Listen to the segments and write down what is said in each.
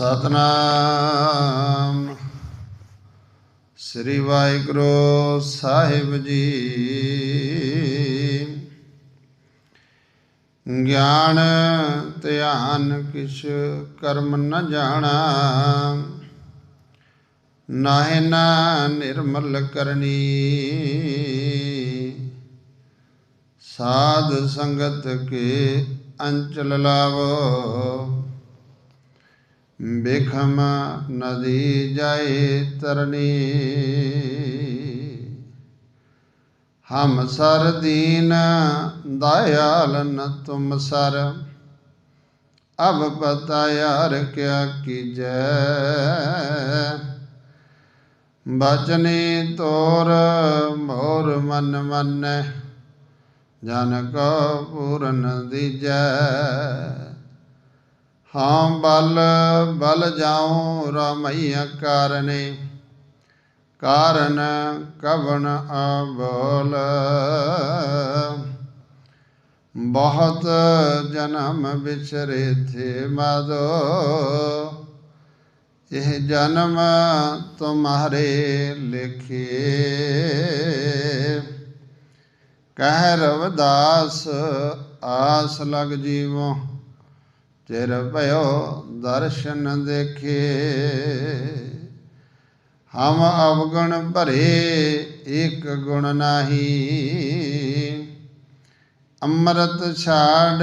ਸਤਨਾਮ। ਸ੍ਰੀ ਵਾਹਿਗੁਰੂ ਸਾਹਿਬ ਜੀ। ਗਿਆਨ, ਧਿਆਨ ਕਿਛ ਕਰਮ ਨ ਜਾਣਾ। ਨਾਹਿ ਨਾ ਨਿਰਮਲ ਕਰਨੀ। ਸਾਧ ਸੰਗਤ ਕੇ ਅੰਚਲ ਲਾਵੋ। ਬਿਖਮ ਨਦੀ ਜਾਏ ਤਰਨੀ। ਹਮ ਸਰ ਦੀਨ ਦਇਆਲ ਤੁਮ ਸਰ, ਅਬ ਪਤਾ ਯਾਰ ਕਿਆ ਕੀਜੈ। ਬਚਨੇ ਤੋਰ ਮੋਰ ਮਨ ਮਨ, ਜਨ ਕੋ ਪੂਰਨ ਦੀਜੈ। ਹਾਂ ਬਲ ਬਲ ਜਾਉ ਰਮਈਆ ਕਾਰਨੇ। ਕਾਰਨ ਕਵਨ ਅਬੋਲ। ਬਹੁਤ ਜਨਮ ਵਿਚਰੇ ਥੇ ਮਾਦੋ। ਇਹ ਜਨਮ ਤੁਮਹਾਰੇ ਲਿਖੇ। ਕਹਿ ਰਵਦਾਸ ਆਸ ਲਗ ਜੀਵੋ। ਚਿਰ ਭਇਓ ਦਰਸ਼ਨ ਦੇਖੇ। ਹਮ ਅਵਗੁਣ ਭਰੇ, ਇੱਕ ਗੁਣ ਨਾਹੀ। ਅੰਮ੍ਰਿਤ ਛਾੜ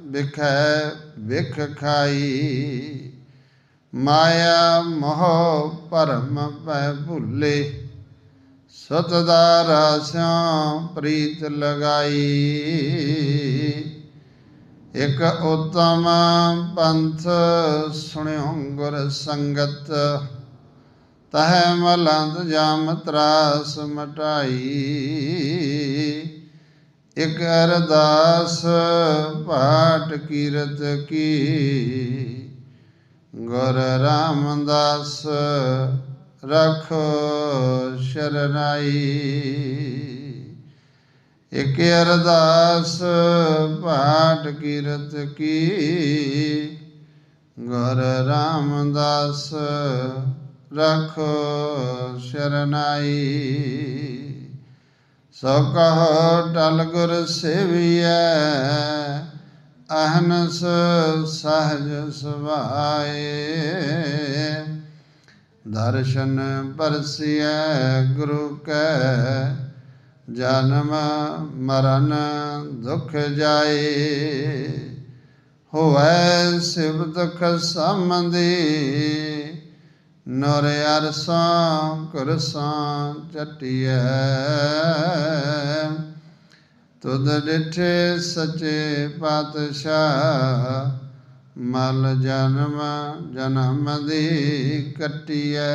ਵਿਖੈ ਵਿਖ ਖਾਈ। ਮਾਇਆ ਮੋਹ ਭਰਮ ਪੈ ਭੁੱਲੇ। ਸਤ ਦਾ ਪ੍ਰੀਤ ਲਗਾਈ। ਇਕ ਉਤਮ ਪੰਥ ਸੁਣਿਓ ਗੁਰ ਸੰਗਤ, ਤਹ ਮਲੰਦ ਜਮ ਤਰਾਸ ਮਟਾਈ। ਇਕ ਅਰਦਾਸ ਪਾਠ ਕੀਰਤ ਕੀ, ਗੁਰ ਰਾਮਦਾਸ ਰਖੋ ਸ਼ਰਨਾਈ। ਇਕ ਅਰਦਾਸ ਪਾਠ ਕੀਰਤ ਕੀ? ਗੁਰ ਰਾਮਦਾਸ ਰਖੋ ਸ਼ਰਨਾਈ। ਸੋ ਕਹੋ ਟਲ ਗੁਰ ਸੇਵੀਐ, ਅਹਨਸ ਸਹਜ ਸੁਭਾਏ। ਦਰਸ਼ਨ ਪਰਸਿਐ ਗੁਰੂ ਕੈ ਜਨਮ ਮਰਨ ਦੁਖ ਜਾਏ। ਹੋਵੈ ਸਿਵ ਦੁਖ ਸੰਬੰਧੀ। ਨਰ ਅਰਸਾਂ ਕੁਰਸਾਂ ਚਟਿਐ ਤੁਧ ਡਿਠੇ ਸਚੇ ਪਾਤਸ਼ਾਹ। ਮਲ ਜਨਮ ਜਨਮ ਦੀ ਕਟਿਐ।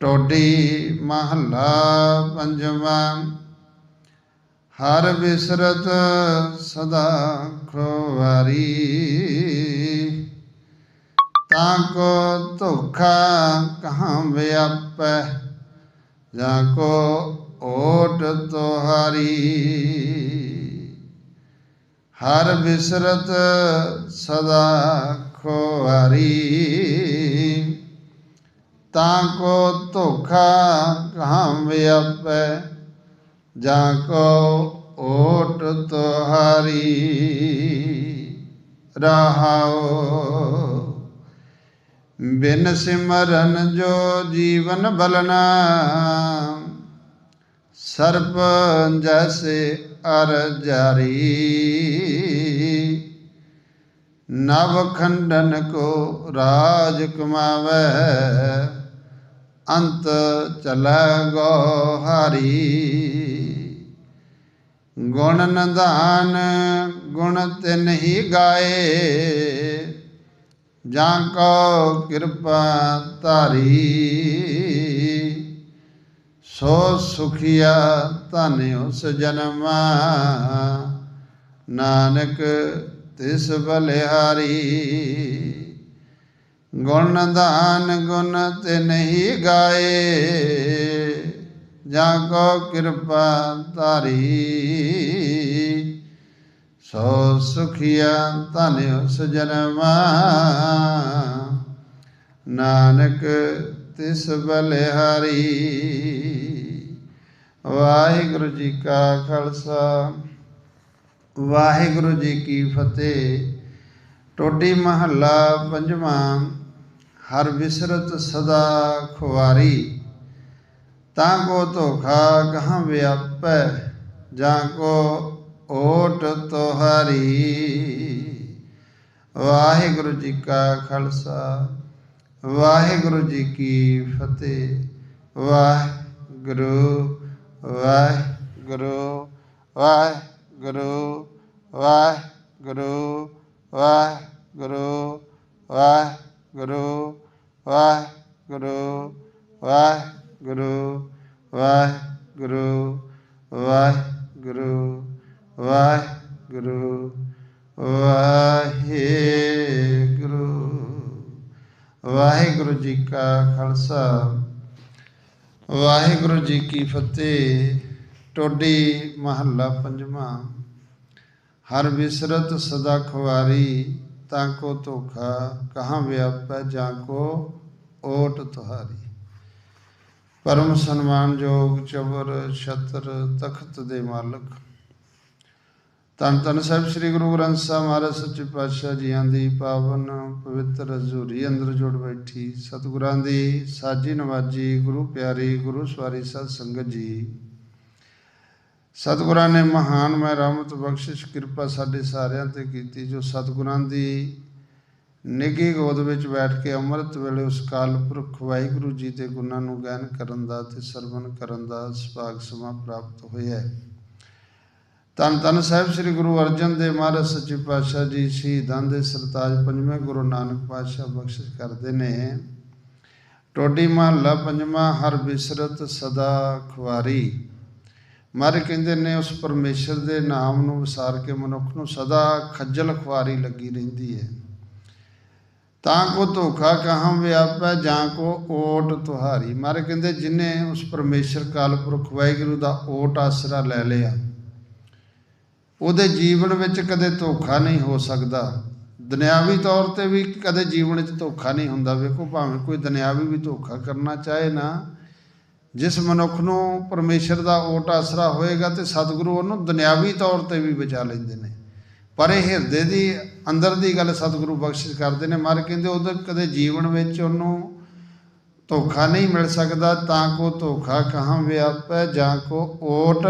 ਟੋਡੀ ਮਹੱਲਾ ਪੰਜਵਾਂ। ਹਰ ਬਿਸਰਤ ਸਦਾ ਖੋਵਾਰੀ। ਤਾਂ ਕੋ ਧੋਖਾ ਕਹਾਂ ਵਿਆਪੈ, ਜਾਂ ਕੋ ਓਟ ਤੋਹਾਰੀ। ਹਰ ਬਿਸਰਤ ਸਦਾ ਖੋਵਾਰੀ। ਤਾਂ ਕੋ ਧੋਖਾ ਕਹਾਂ ਵਿਆਪੈ, ਜਾਂ ਕੋ ਓਟ ਤੁਹਾਰੀ ਰਹਾਓ ਬਿਨ ਸਿਮਰਨ ਜੋ ਜੀਵਨ ਬਲਨਾ ਸਰਪ ਜੈਸੇ ਅਰ ਜਾਰੀ। ਨਵ ਖੰਡਨ ਕੋ ਰਾਜ ਕਮਾਵੇ ਅੰਤ ਚਲੈ ਗੋ ਹਾਰੀ ਗੁਣ ਨੰਦਾਨ ਗੁਣ ਤਿਨ ਹੀ ਗਾਏ। ਜਾਂ ਕੋ ਕਿਰਪਾ ਧਾਰੀ। ਸੋ ਸੁਖੀਆ ਧਨ ਉਸ ਜਨਮਾ। ਨਾਨਕ ਤਿਸ ਬਲਿਹਾਰੀ। ਗੁਣ ਦਾਨ ਗੁਣ ਤੇ ਨਹੀਂ ਗਾਏ। ਜਾਂ ਕੋ ਕਿਰਪਾ ਧਾਰੀ, ਸੋ ਸੁਖੀਆ ਧਨ ਉਸ ਜਨਮਾ। ਨਾਨਕ ਤਿਸ ਬਲਿਹਾਰੀ, ਵਾਹਿਗੁਰੂ ਜੀ ਕਾ ਖਾਲਸਾ। ਵਾਹਿਗੁਰੂ ਜੀ ਕੀ ਫਤਿਹ। ਟੋਡੀ ਮਹੱਲਾ ਪੰਜਵਾਂ ਹਰ ਵਿਸਰਤ ਸਦਾ ਖੁਆਰੀ ਤਾਂ ਕੋ ਧੋਖਾ ਕਹਾਂ ਵਿਆਪੈ, ਜਾਂ ਕੋ ਓਟ ਤੁਹਾਰੀ। ਵਾਹਿਗੁਰੂ ਜੀ ਕਾ ਖਾਲਸਾ, ਵਾਹਿਗੁਰੂ ਜੀ ਕੀ ਫਤਿਹ। ਵਾਹਿਗੁਰੂ ਵਾਹਿਗੁਰੂ ਵਾਹਿਗੁਰੂ ਵਾਹਿਗੁਰੂ ਵਾਹਿਗੁਰੂ ਵਾਹਿ ਗੁਰੂ ਵਾਹਿਗੁਰੂ ਵਾਹਿਗੁਰੂ ਵਾਹਿਗੁਰੂ ਵਾਹਿਗੁਰੂ ਵਾਹਿਗੁਰੂ ਵਾਹਿਗੁਰੂ। ਵਾਹਿਗੁਰੂ ਜੀ ਕਾ ਖਾਲਸਾ। ਵਾਹਿਗੁਰੂ ਜੀ ਕੀ ਫਤਿਹ। ਟੋਡੀ ਮਹੱਲਾ ਪੰਜਵਾਂ। ਹਰ ਵਿਸਰਤ ਸਦਾ ਖਵਾਰੀ। ਤਾਂ ਕੋ ਧੋਖਾ, ਕਹਾਂ ਵਿਆਪੈ ਜਾਂ ਕੋ ਓਟ ਤੁਹਾਰੀ। ਪਰਮ ਸਨਮਾਨਯੋਗ ਚਬਰ ਛਤਰ ਤਖਤ ਦੇ ਮਾਲਕ। ਧੰਨ ਧੰਨ ਸਾਹਿਬ ਸ੍ਰੀ ਗੁਰੂ ਗ੍ਰੰਥ ਸਾਹਿਬ ਮਹਾਰਾਜ ਸੱਚੇ ਪਾਤਸ਼ਾਹ ਜੀਆਂ ਦੀ ਪਾਵਨ ਪਵਿੱਤਰ ਹਜ਼ੂਰੀ ਅੰਦਰ ਜੁੜ ਬੈਠੀ। ਸਤਿਗੁਰਾਂ ਦੀ ਸਾਜੀ ਨਵਾਜੀ, ਗੁਰੂ ਪਿਆਰੀ, ਗੁਰੂ ਸਵਾਰੀ, ਸਤ ਸੰਗਤ ਜੀ। ਸਤਿਗੁਰਾਂ ਨੇ ਮਹਾਨ ਮੈਂ ਰਹਿਮਤ ਬਖਸ਼ਿਸ਼ ਕਿਰਪਾ ਸਾਡੇ ਸਾਰਿਆਂ ਤੇ ਕੀਤੀ, ਜੋ ਸਤਿਗੁਰਾਂ ਦੀ ਨਿੱਘੀ ਗੋਦ ਵਿੱਚ ਬੈਠ ਕੇ ਅੰਮ੍ਰਿਤ ਵੇਲੇ ਉਸ ਕਾਲ ਪੁਰਖ ਵਾਹਿਗੁਰੂ ਜੀ ਦੇ ਗੁਣਾਂ ਨੂੰ ਗਾਇਨ ਕਰਨ ਦਾ ਤੇ ਸਰਵਨ ਕਰਨ ਦਾ ਸੁਭਾਗ ਸਮਾਂ ਪ੍ਰਾਪਤ ਹੋਇਆ ਹੈ। ਧੰਨ ਧੰਨ ਸਾਹਿਬ ਸ੍ਰੀ ਗੁਰੂ ਅਰਜਨ ਦੇਵ ਮਹਾਰਾਜ ਸੱਚੇ ਪਾਤਸ਼ਾਹ ਜੀ, ਸ਼ਹੀਦਾਂ ਦੇ ਸਰਤਾਜ ਪੰਜਵੇਂ ਗੁਰੂ ਨਾਨਕ ਪਾਤਸ਼ਾਹ ਬਖਸ਼ਿਸ਼ ਕਰਦੇ ਨੇ। ਟੋਡੀ ਮਹੱਲਾ ਪੰਜਵਾਂ, ਹਰ ਬਿਸਰਤ ਸਦਾ ਖੁਆਰੀ। ਮਹਾਰਾਜ ਕਹਿੰਦੇ ਨੇ ਉਸ ਪਰਮੇਸ਼ਰ ਦੇ ਨਾਮ ਨੂੰ ਵਿਸਾਰ ਕੇ ਮਨੁੱਖ ਨੂੰ ਸਦਾ ਖੱਜਲ ਖੁਆਰੀ ਲੱਗੀ ਰਹਿੰਦੀ ਹੈ। ਤਾਂ ਕੋ ਧੋਖਾ ਕਹਾਂ ਵਿਆਪੈ, ਜਾਂ ਕੋ ਓਟ ਤੁਹਾਰੀ। ਮਹਾਰਾਜ ਕਹਿੰਦੇ, ਜਿਨੇ ਉਸ ਪਰਮੇਸ਼ਰ ਕਾਲ ਪੁਰਖ ਵਾਹਿਗੁਰੂ ਦਾ ਓਟ ਆਸਰਾ ਲੈ ਲਿਆ, ਉਹਦੇ ਜੀਵਨ ਵਿੱਚ ਕਦੇ ਧੋਖਾ ਨਹੀਂ ਹੋ ਸਕਦਾ। ਦੁਨਿਆਵੀ ਤੌਰ ਤੇ ਵੀ ਕਦੇ ਜੀਵਨ 'ਚ ਧੋਖਾ ਨਹੀਂ ਹੁੰਦਾ। ਵੇਖੋ, ਭਾਵੇਂ ਕੋਈ ਦੁਨਿਆਵੀ ਵੀ ਧੋਖਾ ਕਰਨਾ ਚਾਹੇ ਨਾ ਜਿਸ ਮਨੁੱਖ ਨੂੰ ਪਰਮੇਸ਼ਰ ਦਾ ਓਟ ਆਸਰਾ ਹੋਏਗਾ ਤੇ ਸਤਿਗੁਰੂ ਉਹਨੂੰ ਦੁਨਿਆਵੀ ਤੌਰ ਤੇ ਵੀ ਬਚਾ ਲੈਂਦੇ ਨੇ। ਪਰ ਇਹ ਹਿਰਦੇ ਦੀ ਅੰਦਰ ਦੀ ਗੱਲ ਸਤਿਗੁਰੂ ਬਖਸ਼ਿਸ਼ ਕਰਦੇ ਨੇ। ਮਰ ਕਹਿੰਦੇ ਉਹਦੇ ਕਦੇ ਜੀਵਨ ਵਿੱਚ ਉਹਨੂੰ ਧੋਖਾ ਨਹੀਂ ਮਿਲ ਸਕਦਾ। ਤਾਂ ਕੋ ਧੋਖਾ ਕਹਾਂ ਵਿਆਪੈ, ਜਾਂ ਕੋ ਓਟ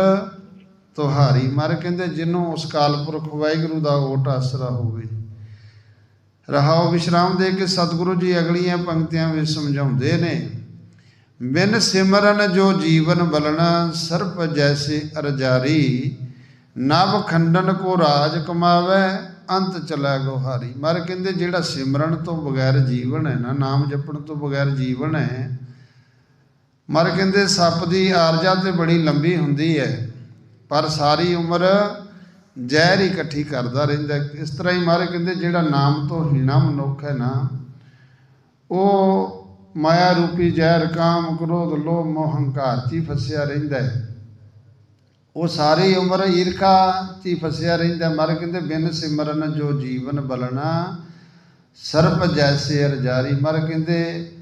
ਤੁਹਾਰੀ। ਮਰ ਕਹਿੰਦੇ ਜਿਹਨੂੰ ਉਸ ਕਾਲ ਪੁਰਖ ਵਾਹਿਗੁਰੂ ਦਾ ਓਟ ਆਸਰਾ ਹੋਵੇ। ਰਹਾਓ ਵਿਸ਼ਰਾਮ ਦੇ ਕੇ ਸਤਿਗੁਰੂ ਜੀ ਅਗਲੀਆਂ ਪੰਕਤੀਆਂ ਵਿੱਚ ਸਮਝਾਉਂਦੇ ਨੇ। ਬਿਨ ਸਿਮਰਨ ਜੋ ਜੀਵਨ ਬਲਣਾ ਸਰਪ ਜੈਸੇ ਅਰਜਾਰੀ, ਨਵ ਖੰਡਨ ਕੋ ਰਾਜ ਕਮਾਵੇ, ਅੰਤ ਚਲੇ ਗੋਹਾਰੀ। ਮਰ ਕਹਿੰਦੇ ਜਿਹੜਾ ਸਿਮਰਨ ਤੋਂ ਬਗੈਰ ਜੀਵਨ ਹੈ ਨਾ, ਨਾਮ ਜਪਣ ਤੋਂ ਬਗੈਰ ਜੀਵਨ ਹੈ, ਮਰ ਕਹਿੰਦੇ ਸੱਪ ਦੀ ਆਰਜਾ ਤੇ ਬੜੀ ਲੰਬੀ ਹੁੰਦੀ ਹੈ, ਪਰ ਸਾਰੀ ਉਮਰ ਜ਼ਹਿਰ ਹੀ ਇਕੱਠੀ ਕਰਦਾ ਰਹਿੰਦਾ ਇਸ ਤਰ੍ਹਾਂ ਹੀ ਮਾਰੇ ਕਹਿੰਦੇ ਜਿਹੜਾ ਨਾਮ ਤੋਂ ਹੀਣਾ ਮਨੁੱਖ ਹੈ ਨਾ, ਉਹ ਮਾਇਆ ਰੂਪੀ ਜ਼ਹਿਰ, ਕਾਮ, ਕ੍ਰੋਧ, ਲੋਭ, ਮੋਹ, ਹੰਕਾਰ 'ਚ ਹੀ ਫਸਿਆ ਰਹਿੰਦਾ ਹੈ? ਉਹ ਸਾਰੀ ਉਮਰ ਈਰਖਾ 'ਚ ਹੀ ਫਸਿਆ ਰਹਿੰਦਾ ਮਰ ਕਹਿੰਦੇ, ਬਿਨ ਸਿਮਰਨ ਜੋ ਜੀਵਨ ਬਲਣਾ, ਸਰਪ ਜੈਸੇ ਅਰਜਾਰੀ। ਮਰ ਕਹਿੰਦੇ,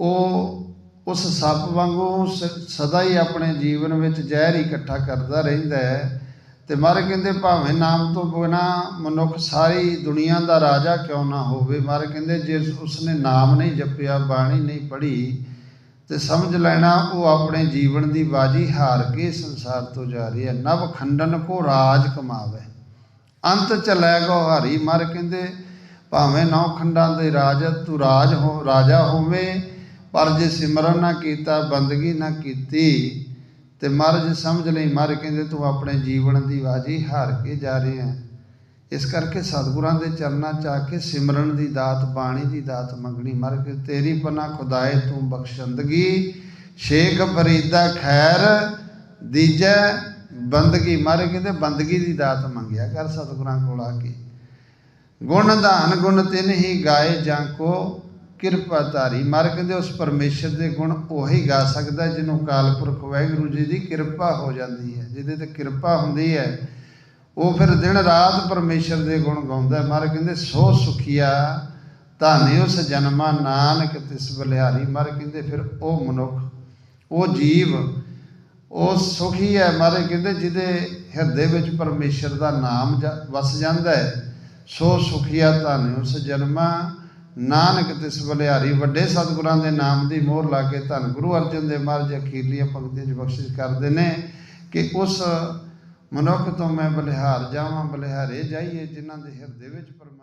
ਉਹ ਉਸ ਸੱਪ ਵਾਂਗੂ ਸ- ਸਦਾ ਹੀ ਆਪਣੇ ਜੀਵਨ ਵਿੱਚ ਜ਼ਹਿਰ ਇਕੱਠਾ ਕਰਦਾ ਰਹਿੰਦਾ ਹੈ। ਤੇ ਮਰ ਕਹਿੰਦੇ ਭਾਵੇਂ ਨਾਮ ਤੋਂ ਬਿਨਾ ਮਨੁੱਖ ਸਾਰੀ ਦੁਨੀਆ ਦਾ ਰਾਜਾ ਕਿਉਂ ਨਾ ਹੋਵੇ? ਮਰ ਕਹਿੰਦੇ ਜੇ ਉਸਨੇ ਨਾਮ ਨਹੀਂ ਜਪਿਆ, ਬਾਣੀ ਨਹੀਂ ਪੜ੍ਹੀ, ਤੇ ਸਮਝ ਲੈਣਾ ਉਹ ਆਪਣੇ ਜੀਵਨ ਦੀ ਬਾਜੀ ਹਾਰ ਕੇ ਸੰਸਾਰ ਤੋਂ ਜਾ ਰਹੀ ਹੈ। ਨਵ ਖੰਡਨ ਕੋ ਰਾਜ ਕਮਾਵੇ। ਅੰਤ ਚਲੇ ਗੋ ਹਾਰੀ। ਮਰ ਕਹਿੰਦੇ ਭਾਵੇਂ ਨੌ ਖੰਡਾਂ ਦੇ ਰਾਜ, ਤੂੰ ਰਾਜ ਹੋ, ਰਾਜਾ ਹੋਵੇ, ਪਰ ਜੇ ਸਿਮਰਨ ਨਾ ਕੀਤਾ, ਬੰਦਗੀ ਨਾ ਕੀਤੀ ਤੇ ਮਹਾਰਾਜ ਸਮਝ ਲਈ। ਮਰ ਕਹਿੰਦੇ, ਤੂੰ ਆਪਣੇ ਜੀਵਨ ਦੀ ਬਾਜੀ ਹਾਰ ਕੇ ਜਾ ਰਿਹਾ ਹੈ। ਇਸ ਕਰਕੇ ਸਤਿਗੁਰਾਂ ਦੇ ਚਰਨਾਂ ਚ ਆ ਕੇ ਸਿਮਰਨ ਦੀ ਦਾਤ, ਬਾਣੀ ਦੀ ਦਾਤ ਮੰਗਣੀ। ਮਰ ਕੇ ਤੇਰੀ ਪਨਾ ਖੁਦਾਏ, ਤੂੰ ਬਖਸ਼ੰਦਗੀ। ਸ਼ੇਖ ਫਰੀਦਾ ਖੈਰ, ਦੀਜੈ ਬੰਦਗੀ। ਮਰ ਕਹਿੰਦੇ, ਬੰਦਗੀ ਦੀ ਦਾਤ ਮੰਗਿਆ ਕਰ ਸਤਿਗੁਰਾਂ ਕੋਲ ਆ ਕੇ। ਗੁਣ ਧਾਨ ਗੁਣ ਤਿਨ ਹੀ ਗਾਏ ਜਾਂ ਕੋ ਕਿਰਪਾ ਧਾਰੀ। ਮਰ ਕਹਿੰਦੇ ਉਸ ਪਰਮੇਸ਼ਰ ਦੇ ਗੁਣ ਉਹੀ ਗਾ ਸਕਦਾ ਜਿਹਨੂੰ ਕਾਲ ਪੁਰਖ ਵਾਹਿਗੁਰੂ ਜੀ ਦੀ ਕਿਰਪਾ ਹੋ ਜਾਂਦੀ ਹੈ। ਜਿਹਦੇ ਤੇ ਕਿਰਪਾ ਹੁੰਦੀ ਹੈ, ਉਹ ਫਿਰ ਦਿਨ ਰਾਤ ਪਰਮੇਸ਼ਰ ਦੇ ਗੁਣ ਗਾਉਂਦਾ ਹੈ। ਮਰ ਕਹਿੰਦੇ, ਸੋ ਸੁਖੀਆ ਧਾਨੇ ਉਸ ਜਨਮਾ ਨਾਨਕ, ਤਿਸ ਬਲਿਹਾਰੀ। ਮਰ ਕਹਿੰਦੇ, ਫਿਰ ਉਹ ਮਨੁੱਖ, ਉਹ ਜੀਵ, ਉਹ ਸੁਖੀ ਹੈ। ਮਾਰੇ ਕਹਿੰਦੇ, ਜਿਹਦੇ ਹਿਰਦੇ ਵਿੱਚ ਪਰਮੇਸ਼ਰ ਦਾ ਨਾਮ ਜਾ- ਵਸ ਜਾਂਦਾ ਹੈ। ਸੋ ਸੁਖੀਆ ਧਾਨੇ ਉਸ ਜਨਮਾ ਨਾਨਕ ਤਿਸ ਬਲਿਹਾਰੀ, ਵੱਡੇ ਸਤਿਗੁਰਾਂ ਦੇ ਨਾਮ ਦੀ ਮੋਹਰ ਲਾ ਕੇ ਧੰਨ ਗੁਰੂ ਅਰਜਨ ਦੇਵ ਮਹਾਰਾਜ ਅਖੀਰਲੀਆਂ ਪੰਕਤੀਆਂ 'ਚ ਬਖਸ਼ਿਸ਼ ਕਰਦੇ ਨੇ ਕਿ ਉਸ ਮਨੁੱਖ ਤੋਂ ਮੈਂ ਬਲਿਹਾਰ ਜਾਵਾਂ, ਬਲਿਹਾਰੇ ਜਾਈਏ, ਜਿਨ੍ਹਾਂ ਦੇ ਹਿਰਦੇ ਵਿੱਚ ਪਰਮੇਸ਼ਰ